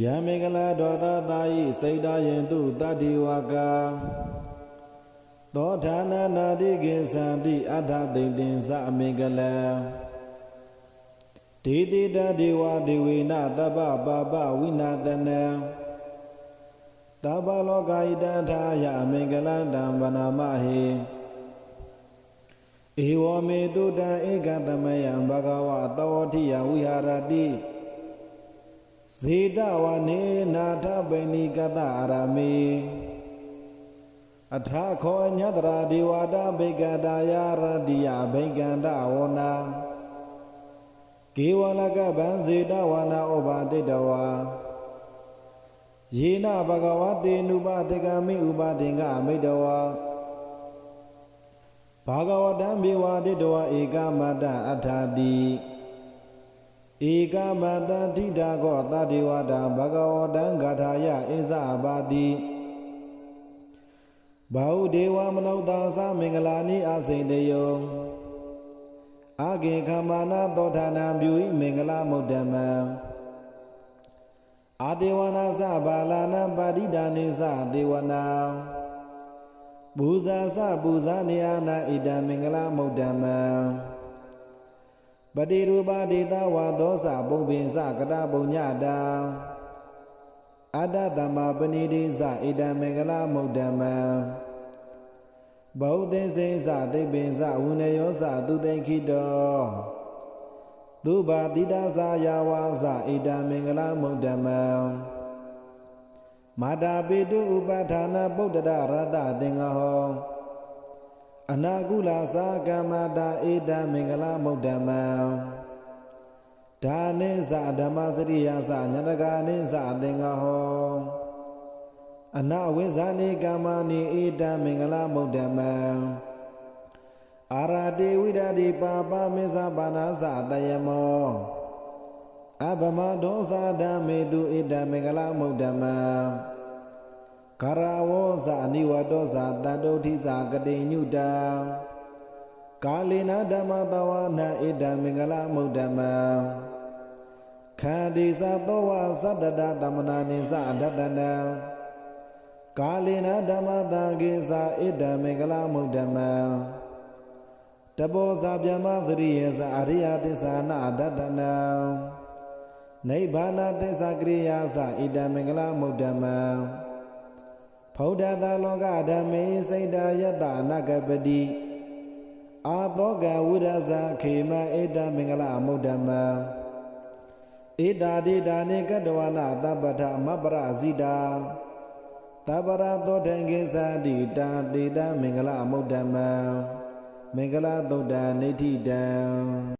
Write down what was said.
ယံမင်္ဂလာဒေါတသာယိစိတ်တယင်တုတတ္တိဝကသောဌာနနာတိကိသံတိအထသိမ့်တင်္စအမင်္ဂလံဒေတိတဒေဝဒေဝေနတပ္ပပါပဝိနာတနံတပ္ပလောကဣတထာယအမင်္ဂလံတံဗနာမဟိဧဝမေတုတံဧကသမယံဘဂဝါသောတိယဝိဟာရတိ ဇေတဝနေနာထပိဏိကတအာရမေအထာခောညတရာဒေဝတာဘိကတာယာရတိယဘိကန္တဝနာကေဝလကဗံဇေတဝနာဩဘာတိတဝါယေနဘဂဝတေနုပတေကမိဥပသင်္ကမိတဝါဘာဂဝတံဘေဝတိတဝါဧကမတ္တအထာတိ ဧကမတံထိတာကောသတိဝတာဘဂဝတံဂါထာယဣဇဘာတိဘာဟုဒေဝမနုဿာသမင်္ဂလာနိအာစိန်တယောအာဂေခမနာသောဌာနံပြုဤမင်္ဂလာမုဒ္ဓမံအာဒေဝနာသဘာလာနံပါတိဒါနိသဒေဝနာပူဇာသပူဇာနေယနာဣဒံမင်္ဂလာမုဒ္ဓမံ ပတိရူပဒေတာဝါသောစပုပ္ပင်္စကတပုညတာအတ္တတမပဏိတိစဣဒံမင်္ဂလာမုဒ္ဓမံဗௌသင်္စိစသိပ္ပင်္စဝုနယောစသူသိခိတောသူဘာတိတာဇာယဝါစဣဒံမင်္ဂလာမုဒ္ဓမံမာတာပိတုဥပဌာနပုဒ္ဒရရတသင်္ဃဟော အနာကုလသာကမ္မတာဧတမင်္ဂလာမုဒ္ဓမံဒါနိဇဓမ္မစရိယသညတကာနိဇအသင်္ဃဟောအနဝိဇာနိကမ္မနိဧတမင်္ဂလာမုဒ္ဓမံအာရတိဝိဒတိပါပမေဇဘာနာသတယမောအဘမဒောဇာဓမ္မေတုဧတမင်္ဂလာမုဒ္ဓမံ ကာရဝောဇာနိဝတောဇာတတုဋ္ဌိဇာကတိညုတံကာလေနဓမ္မတဝနာဣဒံမင်္ဂလာမုဒ္ဓမံခန္ဒီဇသောဝသတ္တတသမနာနိဇအဒတနံကာလေနဓမ္မတံကေဇာဣဒံမင်္ဂလာမုဒ္ဓမံတဘောဇာဗျမစရိယေဇအရိယသစ္စာနာဒတနံနိဗ္ဗာနသစ္စာကရိယာဇဣဒံမင်္ဂလာမုဒ္ဓမံ ဖௌဒတာလောကဓမ္မေစိတ်တယတအနဂပတိအာသောကဝိရဇာခေမဧတမင်္ဂလာမုဒ္ဓမံဧတာတိဒါနေကတဝနာတပ္ပထမပရဇိတာတပ္ပရသောတံကိသတိတာတေတမင်္ဂလာမုဒ္ဓမံမင်္ဂလာသုတ်တံနေဋ္ဌိတံ